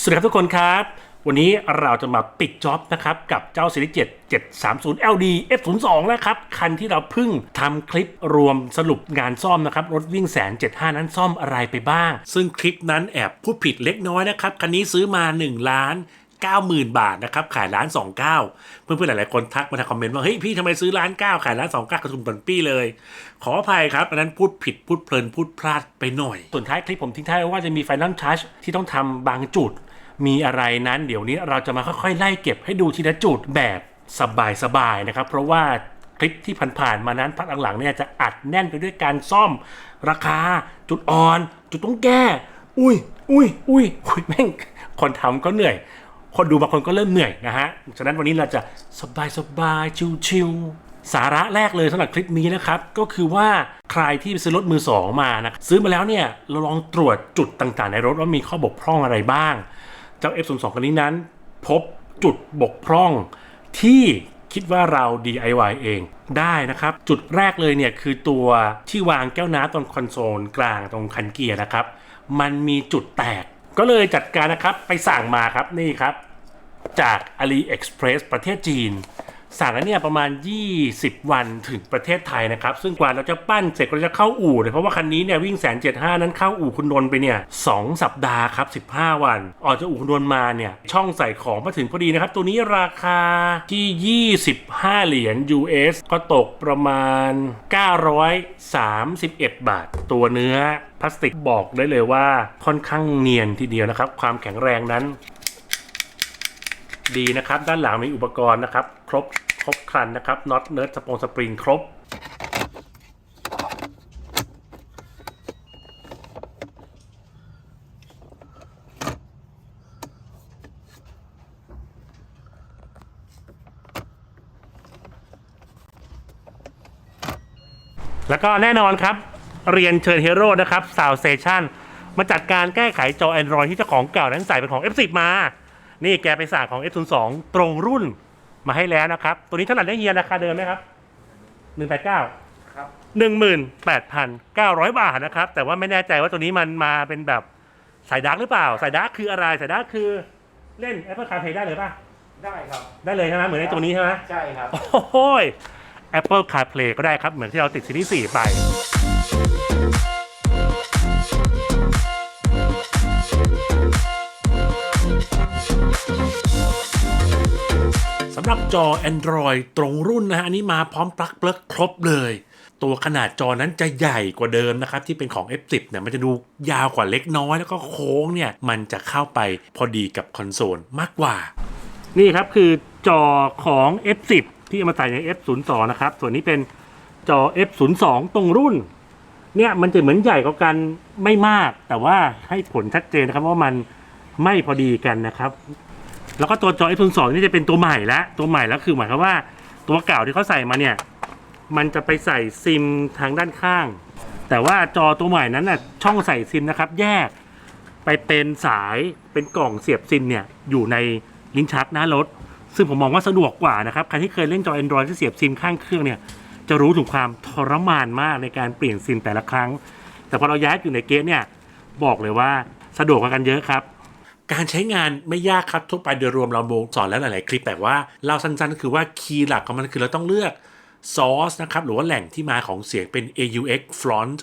สวัสดีครับทุกคนครับ วันนี้เราจะมาปิดจ็อบนะครับกับเจ้าซีรีส์7 730 LD F02 นะครับ คันที่เราเพิ่งทำคลิปรวมสรุปงานซ่อมนะครับ รถวิ่งแสน75 นั้นซ่อมอะไรไปบ้าง ซึ่งคลิปนั้นแอบพูดผิดเล็กน้อยนะครับ คันนี้ซื้อมา 1 ล้าน90,000 บาทนะครับ ขายล้าน29 เพื่อนๆ หลายๆ คนทักมาทางคอมเมนต์ว่า เฮ้ย พี่ทำไมซื้อล้าน9ขายล้าน29กระทุนปันปี้เลย ขออภัยครับ อันนั้นพูดผิดพูดเพลินพูดพลาดไปหน่อย ส่วนท้ายคลิปผมทิ้งท้ายว่าจะมีไฟนอลทัชที่ต้องทำบางจุด มีอะไรนั้นเดี๋ยวนี้เราจะมาค่อยๆ ไล่เก็บให้ดูทีละจุดแบบสบายๆนะครับ เพราะว่าคลิปที่ผ่านๆมานั้นพักหลังๆเนี่ยจะอัดแน่นไปด้วยการซ่อมราคา จุดอ่อน จุดต้องแก้ อุ้ยอุ้ยอุ้ยอุ้ยแม่งคนทำก็เหนื่อย คนดูบางคนก็เริ่มเหนื่อยนะฮะฉะนั้นวันนี้เราจะสบายสบายๆชิวๆสาระแรกเลยสำหรับคลิปนี้นะครับ ก็คือว่าใครที่ซื้อรถมือสองมานะซื้อมาแล้วเนี่ยเราลองตรวจจุดต่างๆ ในรถว่ามีข้อบกพร่องอะไรบ้าง เจ้า F02 คันนี้นั้น พบจุดบกพร่องที่คิดว่าเรา DIY เองได้นะครับ จุดแรกเลยเนี่ยคือตัวที่วางแก้วน้ำตรงคอนโซลกลางตรงคันเกียร์นะครับ มันมีจุดแตก ก็เลยจัดการนะครับไปสั่งมาครับนี่ครับ จาก AliExpress ประเทศจีน สั่งแล้วเนี่ยประมาณ 20 วันถึงประเทศไทยนะครับ ซึ่งกว่าเราจะปั้นเสร็จก็จะเข้าอู่เลยเพราะว่าคันนี้เนี่ยวิ่งแสนเจ็ดห้านั้นเข้าอู่คุณนนท์ไปเนี่ยสองสัปดาห์ครับ 15 วัน ออกจากอู่คุณนนท์มาเนี่ยช่องใส่ของมาถึงพอดีนะครับ ตัวนี้ราคาที่ 25 เหรียญ US ก็ตกประมาณ 931 บาท ตัวเนื้อพลาสติกบอกได้เลยว่าค่อนข้างเนียนทีเดียวนะครับ ความแข็งแรงนั้น ดีนะครับ ด้านหลังมีอุปกรณ์นะครับ ครบครบครันนะครับน็อตเนิร์ดสปงสปริงครบ แล้วก็แน่นอนครับ เรียนเชิญฮีโร่นะครับ Sound Station มาจัดการแก้ไขจอ Android ที่เจ้าของเก่านั้นใส่เป็นของ F10 มา นี่แกไปสั่งของ F02 ตรงรุ่น มาให้แล้วนะครับ ตัวนี้เท่าไหร่ได้เฮียราคาเดิมไหมครับ189ครับ18,900บาทนะครับ แต่ว่าไม่แน่ใจว่าตัวนี้มันมาเป็นแบบสายดาร์กหรือเปล่า สายดาร์กคืออะไร สายดาร์กคือเล่น Apple CarPlay ได้เลยป่ะ ได้ครับ ได้เลยใช่ไหมเหมือนในตัวนี้ใช่ไหมใช่ครับ โอ้โหย Apple CarPlay ก็ได้ครับ เหมือนที่เราติดซีรีส์4ไปำหรับจอ Android ตรงรุ่นนะฮะอันนี้มาพร้อมปลั๊กเปลั๊กครบเลย ตัวขนาดจอนั้นจะใหญ่กว่าเดิมนะครับ ที่เป็นของ F10 เนี่ยมันจะดูยาวกว่าเล็กน้อย แล้วก็โค้งเนี่ย มันจะเข้าไปพอดีกับคอนโซลมากกว่า นี่ครับคือจอของ F10 ที่เอามาใส่ใน F02 นะครับ ส่วนนี้เป็นจอ F02 ตรงรุ่น เนี่ยมันจะเหมือนใหญ่กว่ากันไม่มาก แต่ว่าให้ผลชัดเจนนะครับว่ามันไม่พอดีกันนะครับ แล้วก็ตัวจอ F02 นี่จะเป็นตัวใหม่แล้วตัวใหม่แล้วคือหมายความว่า ตัวเก่าที่เขาใส่มาเนี่ย มันจะไปใส่ซิมทางด้านข้าง แต่ว่าจอตัวใหม่นั้นน่ะช่องใส่ซิมนะครับ แยกไปเป็นสายเป็นกล่องเสียบซิมเนี่ยอยู่ในลิ้นชักหน้ารถ ซึ่งผมมองว่าสะดวกกว่านะครับใครที่เคยเล่นจอ Android ที่เสียบซิมข้างเครื่องเนี่ยจะรู้ถึงความทรมานมากในการเปลี่ยนซิมแต่ละครั้ง แต่พอเราย้ายอยู่ในเกตเนี่ยบอกเลยว่าสะดวกกว่ากันเยอะครับ การใช้งานไม่ยากครับทั่วไปโดยรวมเราโมสอนแล้วหลาย ๆ คลิปแต่ว่าเราสั้น ๆ ก็คือว่าคีย์หลักของมันคือเราต้องเลือก source นะครับ หรือว่าแหล่งที่มาของเสียงเป็น AUX front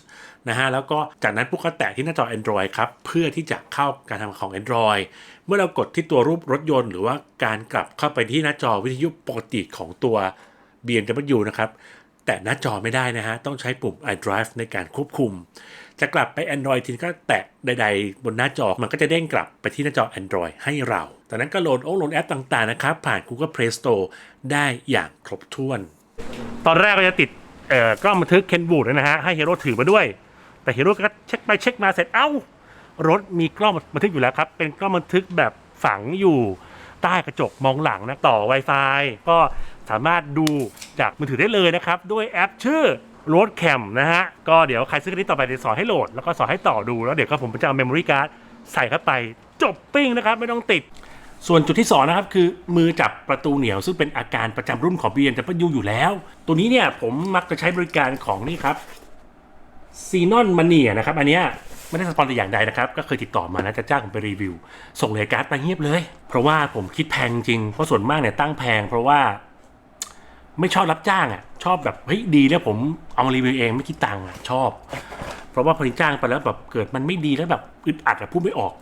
นะฮะ แล้วก็จากนั้นพวกก็แตะที่หน้าจอ Android ครับ เพื่อที่จะเข้าการทำของ Android เมื่อเรากดที่ตัวรูปรถยนต์ หรือว่าการกลับเข้าไปที่หน้าจอวิทยุปกติของตัว BMW นะครับ แต่หน้าจอไม่ได้นะฮะ ต้องใช้ปุ่ม iDrive ในการควบคุม จะกลับไป Android ทีก็แตะใดๆ บนหน้าจอมันก็จะเด้งกลับไปที่หน้าจอ Android ให้เราจากนั้นก็โหลดโอ้โหลดแอปต่างๆนะครับ ผ่าน Google Play Store ได้อย่างครบถ้วน ตอนแรกก็จะติดเอ่อกล้องบันทึกเคนบูดนะฮะ ให้เฮโร่ถือมาด้วย แต่เฮโร่ก็เช็คไปเช็คมาเสร็จเอ้ารถมีกล้องบันทึกอยู่แล้วครับ เป็นกล้องบันทึกแบบฝังอยู่ใต้กระจกมองหลังนะต่อ Wi-Fi ก็ สามารถดูจากมือถือได้เลยนะครับ ด้วยแอปชื่อ Road Cam นะฮะ ก็เดี๋ยวใครซื้อคันนี้ต่อไปเดี๋ยวสอนให้โหลด แล้วก็สอนให้ต่อดู แล้วเดี๋ยวก็ผมจะเอา memory card ใส่เข้าไป จบปิ้งนะครับ ไม่ต้องติด ส่วนจุดที่ 2 นะครับ คือมือจับประตูเหนียว ซึ่งเป็นอาการประจำรุ่นของ BMW อยู่แล้ว ตัวนี้เนี่ยผมมักจะใช้บริการของนี่ครับซีนอนมาเนียนะครับ อันเนี้ยไม่ได้สปอนแต่อย่างใดนะครับ ก็เคยติดต่อมานะจะจ้างผมไปรีวิว ส่งเลยการ์ดไปเงียบเลย เพราะว่าผมคิดแพงจริง เพราะส่วนมากเนี่ยตั้งแพง เพราะว่า ไม่ชอบรับจ้างอะ ชอบแบบเฮ้ยดีแล้วผมเอามารีวิวเองไม่คิดตังค์อะชอบ เพราะว่าพอจ้างไปแล้วแบบเกิดมันไม่ดีแล้วแบบอึดอัดอะพูดไม่ออก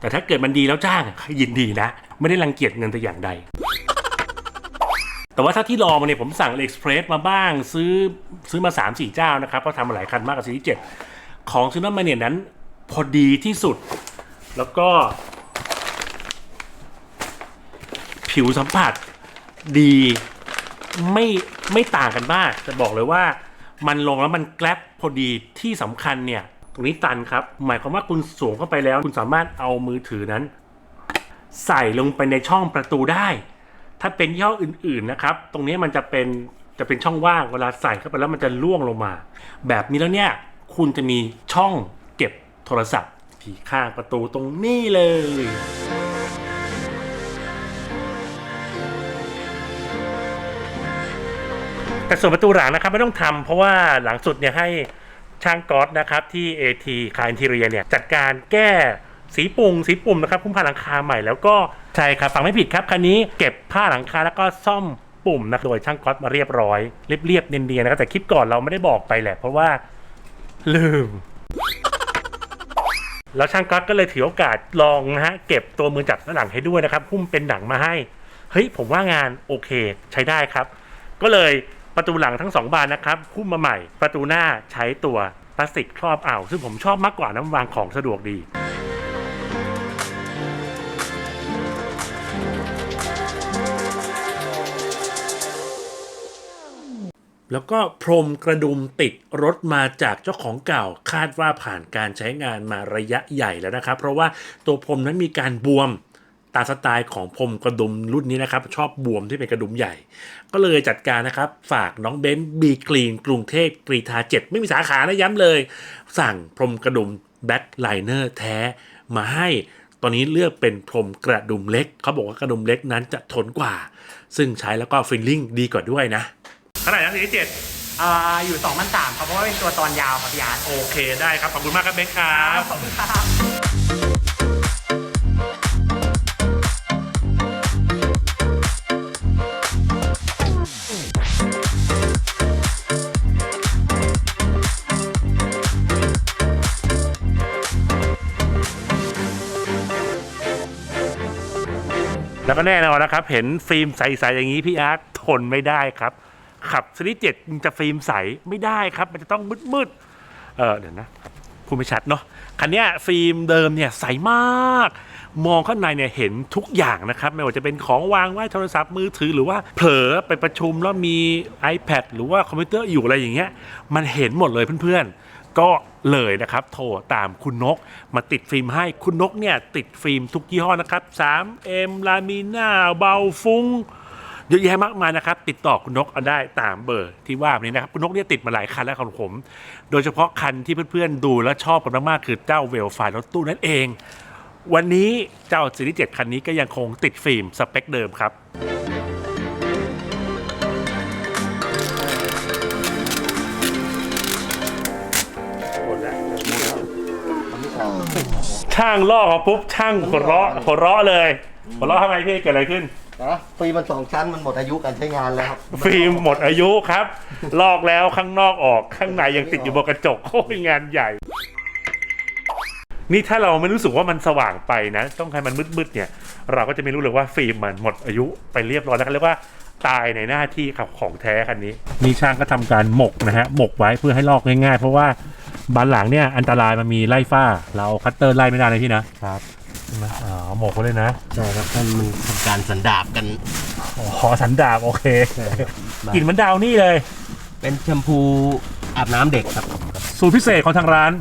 แต่ถ้าเกิดมันดีแล้วจ้างยินดีนะ ไม่ได้รังเกียจเงินแต่อย่างใด แต่ว่าถ้าที่รอมาเนี่ยผมสั่ง AliExpress มาบ้าง ซื้อซื้อมา 3 4 เจ้านะครับเพราะทำมาหลายคันมากกับซีรีส์7ของซื้อมาเนี่ยนั้น พอดีที่สุด แล้วก็ ผิวสัมผัสดี ไม่ไม่ต่างกันมากจะบอกเลยว่ามันลงแล้วมันแกลบพอดีที่สำคัญเนี่ย ตรงนี้ตันครับ หมายความว่าคุณสวมเข้าไปแล้ว คุณสามารถเอามือถือนั้น ใส่ลงไปในช่องประตูได้ ถ้าเป็นยี่ห้ออื่น ๆนะครับ ตรงนี้มันจะเป็นจะเป็นช่องว่างเวลาใส่เข้าไปแล้วมันจะล่วงลงมา แบบนี้แล้วเนี่ยคุณจะมีช่องเก็บโทรศัพท์ที่ข้างประตูตรงนี้เลย แต่ส่วนประตูหลังนะครับไม่ต้องทำเพราะว่าหลังสุดเนี่ยให้ช่างก๊อตนะครับที่ AT คาอินทีเรียเนี่ยจัดการแก้สีปุ่งสีปุ่มนะครับพุ่มผ้าหลังคาใหม่แล้วก็ใช่ครับฟังไม่ผิดครับคันนี้เก็บผ้าหลังคาแล้วก็ซ่อมปุ่มนะโดยช่างก๊อตมาเรียบร้อยเรียบๆเนียนๆนะครับแต่คลิปก่อนเราไม่ได้บอกไปแหละ เพราะว่าลืมแล้วช่างก๊อตก็เลยถือโอกาสลองนะฮะเก็บตัวมือจับด้านหลังให้ด้วยนะครับหุ้มเป็นหนังมาให้ เฮ้ยผมว่างานโอเค ใช้ได้ครับ ก็เลย ประตูหลังทั้งสองบานนะครับหุ้มมาใหม่ ประตูหน้าใช้ตัวพลาสติกครอบอ่าวซึ่งผมชอบมากกว่าน้ำวางของสะดวกดีแล้วก็พรมกระดุมติดรถมาจากเจ้าของเก่าคาดว่าผ่านการใช้งานมาระยะใหญ่แล้วนะครับ เพราะว่าตัวพรมนั้นมีการบวม ตามสไตล์ของพรมกระดุมรุ่นนี้นะครับ ชอบบวมที่เป็นกระดุมใหญ่ ก็เลยจัดการนะครับ ฝากน้องเบนซ์บีกรีนกรุงเทพกรีธา7ไม่มีสาขานะย้ำเลย สั่งพรมกระดุมแบ็คไลเนอร์แท้มาให้ตอนนี้เลือกเป็นพรมกระดุมเล็ก เขาบอกว่ากระดุมเล็กนั้นจะทนกว่า ซึ่งใช้แล้วก็ฟิลลิ่งดีกว่าด้วยนะเท่าไหร่นะสี่เจ็ดเอ่ออยู่2 0 0ครับเพราะว่าเป็นตัวตอนยาวครับพี่อาร์ตโอเคได้ครับ ขอบคุณมากครับเบนซ์ครับขอบคุณครับ แล้วก็แน่นอนนะครับ เห็นฟิล์มใสๆอย่างนี้พี่อาร์ตทนไม่ได้ครับ ขับซีรีส์เจ็ดมันจะฟิล์มใสไม่ได้ครับ มันจะต้องมืดๆเออเดี๋ยวนะพูดไม่ชัดเนาะคันนี้ฟิล์มเดิมเนี่ยใสมาก มองข้างในเนี่ยเห็นทุกอย่างนะครับ ไม่ว่าจะเป็นของวางไว้โทรศัพท์มือถือหรือว่าเผลอไปประชุมแล้วมี iPad หรือว่าคอมพิวเตอร์อยู่อะไรอย่างเงี้ยมันเห็นหมดเลยเพื่อนๆ ก็เลยนะครับ โทรตามคุณนกมาติดฟิล์มให้คุณนกเนี่ยติดฟิล์มทุกยี่ห้อนะครับ 3M ลามิน่าเบาฟุ้งเยอะแยะมากมายนะครับ ติดต่อคุณนกเอาได้ตามเบอร์ที่ว่านี้นะครับ คุณนกเนี่ยติดมาหลายคันแล้วของผม โดยเฉพาะคันที่เพื่อนๆดูและชอบกันมากๆคือเจ้าเวลไฟรถตู้นั่นเอง วันนี้เจ้าซีรีส์7คันนี้ก็ยังคงติดฟิล์มสเปคเดิมครับ ช่างลอกมาปุ๊บช่างหัวเราะหัวเราะเลยหัวเราะทำไมพี่เกิดอะไรขึ้น นะฟิล์มมันสองชั้นมันหมดอายุการใช้งานแล้วครับฟิล์มหมดอายุครับ ลอกแล้วข้างนอกออกข้างในยังติดอยู่บนกระจกโอ้ยงานใหญ่ นี่ถ้าเราไม่รู้สึกว่ามันสว่างไปนะ ต้องให้มันมืดๆเนี่ย เราก็จะไม่รู้เลยว่าฟิล์มมันหมดอายุไปเรียบร้อยแล้วก็เรียกว่าตายในหน้าที่ขับของแท้คันนี้ นี่ช่างก็ทำการหมกนะฮะหมกไว้เพื่อให้ลอกง่ายๆ เพราะว่า บานหลังเนี่ยอันตรายมันมีไล่ฝ้า เราเอาคัตเตอร์ไล่ไม่ได้นะพี่นะครับอ๋อหมกไว้เลยนะใช่ครับท่านมันทำการสันดาบกันขอสันดาบโอเคกลิ่นเหมันดาวนี่เลย เป็นแชมพูอาบน้ำเด็กครับสูตรพิเศษของทางร้าน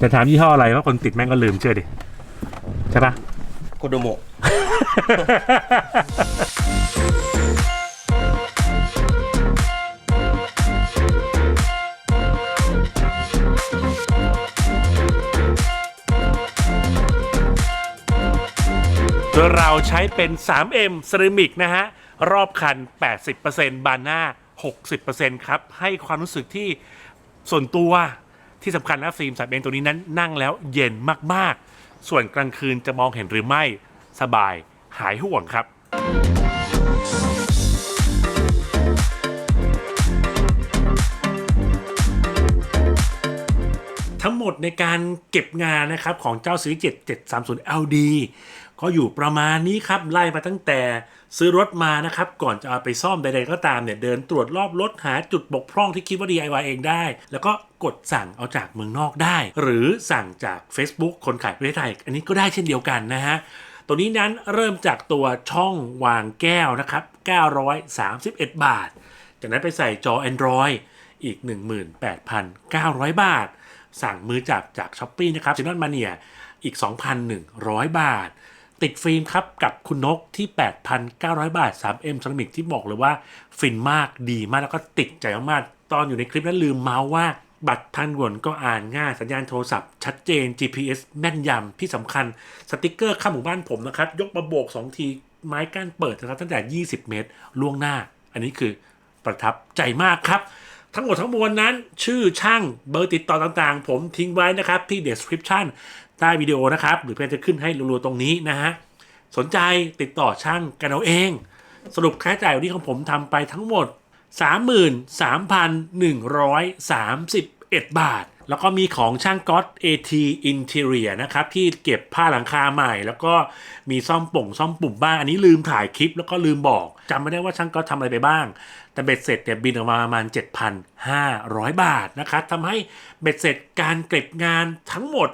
จะถามยี่ห้ออะไรว่าคนติดแม่งก็ลืมเชื่อดิ ใช่ปะ โคโดโมะ โดยเราใช้เป็น 3M เซรามิกนะฮะ รอบคัน 80%บานหน้า 60%ครับ ให้ความรู้สึกที่ส่วนตัวที่สำคัญนะฟิล์มสัตว์เองตัวนี้นั้นนั่งแล้วเย็นมากๆ ส่วนกลางคืนจะมองเห็นหรือไม่สบายหายห่วงครับทั้งหมดในการเก็บงานนะครับของเจ้าซีรีส์7730 LD ก็อยู่ประมาณนี้ครับไล่มาตั้งแต่ซื้อรถมานะครับ ก่อนจะเอาไปซ่อมใดๆก็ตามเนี่ยเดินตรวจรอบรถหาจุดบกพร่องที่คิดว่า DIY เองได้ แล้วก็กดสั่งเอาจากเมืองนอกได้ หรือสั่งจาก Facebook คนขายประเทศไทย อันนี้ก็ได้เช่นเดียวกันนะฮะตัวนี้นั้นเริ่มจากตัวช่องวางแก้วนะครับ 931 บาท จากนั้นไปใส่จอ Android อีก 18,900 บาท สั่งมือจับจาก s h อ p e e นะครับ c h a n n e l Mania อีก 2,100 บาท ติดฟิล์มครับ กับคุณนกที่ 8,900 บาท 3M เซรามิกที่บอกเลยว่า ฟินมากดีมากแล้วก็ติดใจมากๆตอนอยู่ในคลิปนั้นลืมเมาส์ว่าบัตรทางด่วนก็อ่านง่ายสัญญาณโทรศัพท์ชัดเจน GPS แม่นยำที่สำคัญสติกเกอร์ข้ามหมู่บ้านผมนะครับ ยกมาโบก 2 ทีไม้กั้นเปิดนะครับ ตั้งแต่ 20 เมตร ล่วงหน้า อันนี้คือประทับใจมากครับ ทั้งหมดทั้งมวลนั้น ชื่อช่างเบอร์ติดต่อต่างๆ ผมทิ้งไว้นะครับ ที่ description ใต้วิดีโอนะครับ หรือเพื่อนจะขึ้นให้รัวๆตรงนี้นะฮะ สนใจติดต่อช่างกันเอาเอง สรุปค่าใช้จ่ายวันนี้ของผมทำไปทั้งหมด 33,131 บาท แล้วก็มีของช่างก๊อต AT Interior นะครับ ที่เก็บผ้าหลังคาใหม่ แล้วก็มีซ่อมป่งซ่อมปุ่มบ้าง อันนี้ลืมถ่ายคลิปแล้วก็ลืมบอกจำไม่ได้ว่าช่างก๊อตทำอะไรไปบ้าง แต่เบ็ดเสร็จเนี่ยบินออกมาประมาณ 7,500 บาทนะครับทำให้เบ็ดเสร็จการเก็บงานทั้งหมด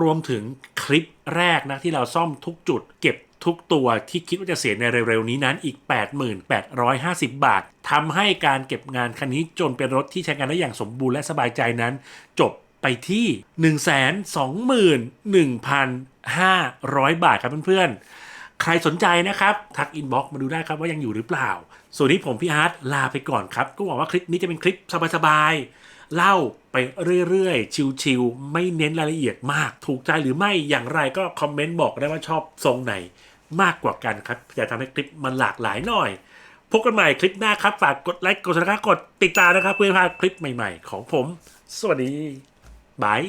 รวมถึงคลิปแรกนะที่เราซ่อมทุกจุดเก็บทุกตัวที่คิดว่าจะเสียในเร็วๆนี้นั้นอีก 8850 บาททำให้การเก็บงานคันนี้จนเป็นรถที่ใช้งานได้อย่างสมบูรณ์และสบายใจนั้น จบไปที่ 121,500 บาทครับเพื่อนๆ ใครสนใจนะครับ ทักอินบ็อกมาดูได้ครับว่ายังอยู่หรือเปล่า ส่วนนี้ผมพี่อาร์ตลาไปก่อนครับ ก็หวังว่าคลิปนี้จะเป็นคลิปสบายๆเล่าไปเรื่อยๆ ชิวๆไม่เน้นรายละเอียดมาก ถูกใจหรือไม่อย่างไรก็คอมเมนต์บอกได้ว่าชอบทรงไหนมากกว่ากันครับจะทำให้คลิปมันหลากหลายหน่อยพบกันใหม่คลิปหน้าครับ ฝากกดไลค์กดซับสไครต์กดติดตามนะครับ เพื่อพลาดคลิปใหม่ๆ ของผม สวัสดี บาย